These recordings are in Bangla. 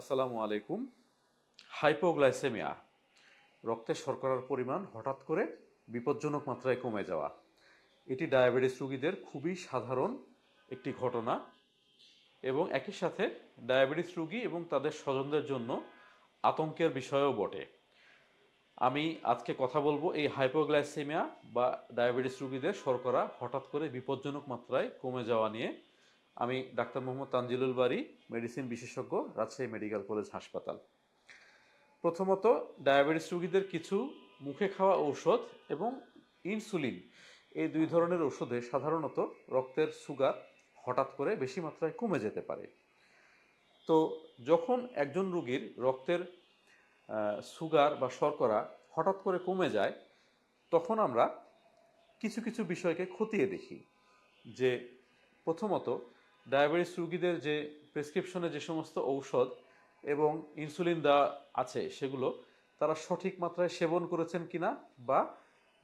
আসসালামু আলাইকুম। হাইপোগ্লাইসেমিয়া, রক্তে শর্করার পরিমাণ হঠাৎ করে বিপজ্জনক মাত্রায় কমে যাওয়া। এটি ডায়াবেটিস রোগীদের খুবই সাধারণ একটি ঘটনা এবং একই সাথে ডায়াবেটিস রোগী এবং তাদের স্বজনদের জন্য আতঙ্কের বিষয়ও বটে। আমি আজকে কথা বলব এই হাইপোগ্লাইসেমিয়া বা ডায়াবেটিস রোগীদের শর্করা হঠাৎ করে বিপজ্জনক মাত্রায় কমে যাওয়া নিয়ে। আমি ডাক্তার মোহাম্মদ তানজিলুল বাড়ি মেডিসিন বিশেষজ্ঞ, রাজশাহী মেডিকেল কলেজ হাসপাতাল। প্রথমত, ডায়াবেটিস রোগীদের কিছু মুখে খাওয়া ঔষধ এবং ইনসুলিন। এই দুই ধরনের ওষুধে সাধারণত রক্তের সুগার হঠাৎ করে বেশি মাত্রায় কমে যেতে পারে। তো যখন একজন রোগীর রক্তের সুগার বা শর্করা হঠাৎ করে কমে যায়, তখন আমরা কিছু কিছু বিষয়কে খতিয়ে দেখি। যে প্রথমত ডায়াবেটিস রোগীদের যে প্রেসক্রিপশনে যে সমস্ত ঔষধ এবং ইনসুলিন দেওয়া আছে সেগুলো, তারা সঠিক মাত্রায় সেবন করেছেন কিনা বা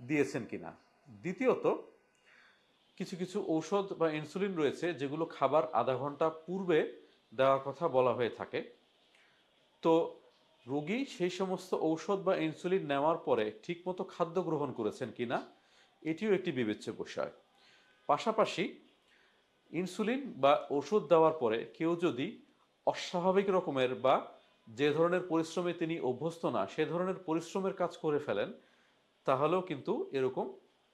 দিয়েছেন কিনা। দ্বিতীয়ত, কিছু কিছু ঔষধ বা ইনসুলিন রয়েছে যেগুলো খাবার আধা ঘণ্টা পূর্বে দেওয়ার কথা বলা হয়ে থাকে। তো রোগী সেই সমস্ত ঔষধ বা ইনসুলিন নেওয়ার পরে ঠিকমতো খাদ্য গ্রহণ করেছেন কিনা, এটিও একটি বিবেচ্য বিষয়। পাশাপাশি ইনসুলিন বা ওষুধ দেওয়ার পরে কেউ যদি অস্বাভাবিক রকমের বা যে ধরনের পরিশ্রমে তিনি অভ্যস্ত না, সে ধরনের পরিশ্রমের কাজ করে ফেলেন, তাহলেও কিন্তু এরকম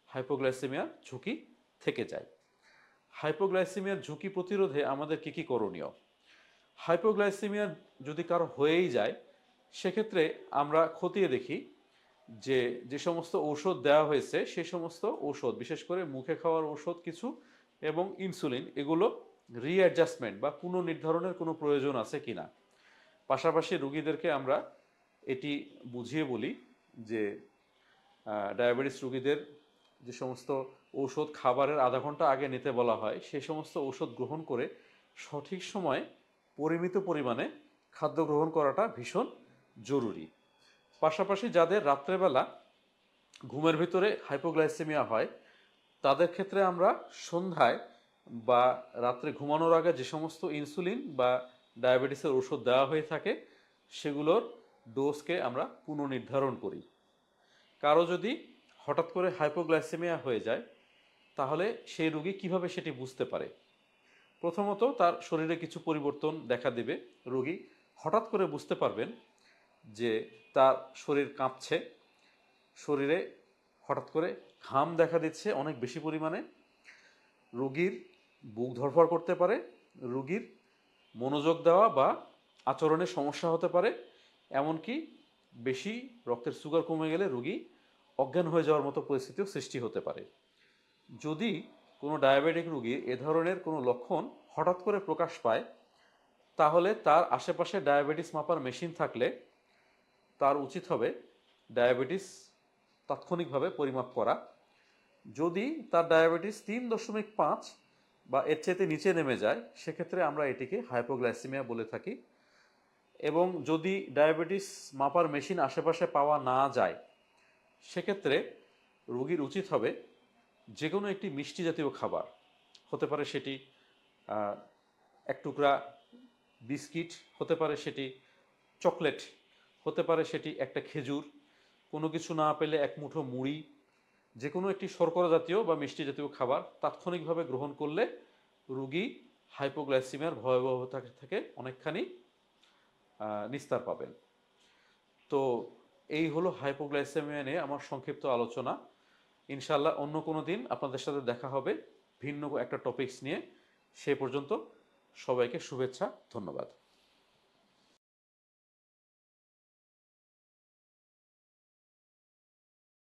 হাইপোগ্লাইসেমিয়ার ঝুঁকি থেকে যায়। হাইপোগ্লাইসেমিয়ার ঝুঁকি প্রতিরোধে আমাদের কি কী করণীয়? হাইপোগ্লাইসেমিয়া যদি কারও হয়েই যায়, সেক্ষেত্রে আমরা খতিয়ে দেখি যে যে সমস্ত ঔষধ দেওয়া হয়েছে সেই সমস্ত ঔষধ, বিশেষ করে মুখে খাওয়ার ঔষধ কিছু এবং ইনসুলিন, এগুলো রিঅ্যাডজাস্টমেন্ট বা পুনর্নির্ধারণের কোনো প্রয়োজন আছে কি না পাশাপাশি রুগীদেরকে আমরা এটি বুঝিয়ে বলি যে ডায়াবেটিস রুগীদের যে সমস্ত ঔষধ খাবারের আধা ঘণ্টা আগে নিতে বলা হয়, সে সমস্ত ঔষধ গ্রহণ করে সঠিক সময়ে পরিমিত পরিমাণে খাদ্য গ্রহণ করাটা ভীষণ জরুরি। পাশাপাশি যাদের রাত্রেবেলা ঘুমের ভিতরে হাইপোগ্লাইসেমিয়া হয় তাদের ক্ষেত্রে আমরা সন্ধ্যায় বা রাত্রে ঘুমানোর আগে যে সমস্ত ইনসুলিন বা ডায়াবেটিসের ওষুধ দেওয়া হয়ে থাকে, সেগুলোর ডোজকে আমরা পুনর্নির্ধারণ করি। কারও যদি হঠাৎ করে হাইপোগ্লাইসেমিয়া হয়ে যায়, তাহলে সেই রোগী কীভাবে সেটি বুঝতে পারে? প্রথমত তার শরীরে কিছু পরিবর্তন দেখা দেবে। রোগী হঠাৎ করে বুঝতে পারবেন যে তার শরীর কাঁপছে। শরীরে হঠাৎ করে ঘাম দেখা দিচ্ছে অনেক বেশি পরিমাণে। রোগীর বুক ধরফর করতে পারে, রোগীর মনোযোগ দেওয়া বা আচরণের সমস্যা হতে পারে, এমনকি বেশি রক্তের সুগার কমে গেলে রোগী অজ্ঞান হয়ে যাওয়ার মতো পরিস্থিতিও সৃষ্টি হতে পারে। যদি কোনো ডায়াবেটিক রোগীর এ ধরনের কোনো লক্ষণ হঠাৎ করে প্রকাশ পায়, তাহলে তার আশেপাশে ডায়াবেটিস মাপার মেশিন থাকলে তার উচিত হবে ডায়াবেটিস তাৎক্ষণিকভাবে পরিমাপ করা। যদি তার ডায়াবেটিস তিন দশমিক পাঁচ বা এর চাইতে নিচে নেমে যায়, সেক্ষেত্রে আমরা এটিকে হাইপোগ্লাইসেমিয়া বলে থাকি। এবং যদি ডায়াবেটিস মাপার মেশিন আশেপাশে পাওয়া না যায়, সেক্ষেত্রে রোগীর উচিত হবে যে কোনো একটি মিষ্টি জাতীয় খাবার। হতে পারে সেটি এক টুকরা বিস্কিট, হতে পারে সেটি চকলেট, হতে পারে সেটি একটা খেজুর কোনো কিছু না পেলে এক মুঠো মুড়ি, যে কোনো একটি শর্করা জাতীয় বা মিষ্টি জাতীয় খাবার তাৎক্ষণিকভাবে গ্রহণ করলে রুগী হাইপোগ্লাইসিমিয়ার ভয়াবহতা থেকে অনেকখানি নিস্তার পাবেন। তো এই হলো হাইপোগ্লাইসেমিয়া নিয়ে আমার সংক্ষিপ্ত আলোচনা। ইনশাল্লাহ অন্য কোনো দিন আপনাদের সাথে দেখা হবে ভিন্ন একটা টপিকস নিয়ে। সে পর্যন্ত সবাইকে শুভেচ্ছা, ধন্যবাদ।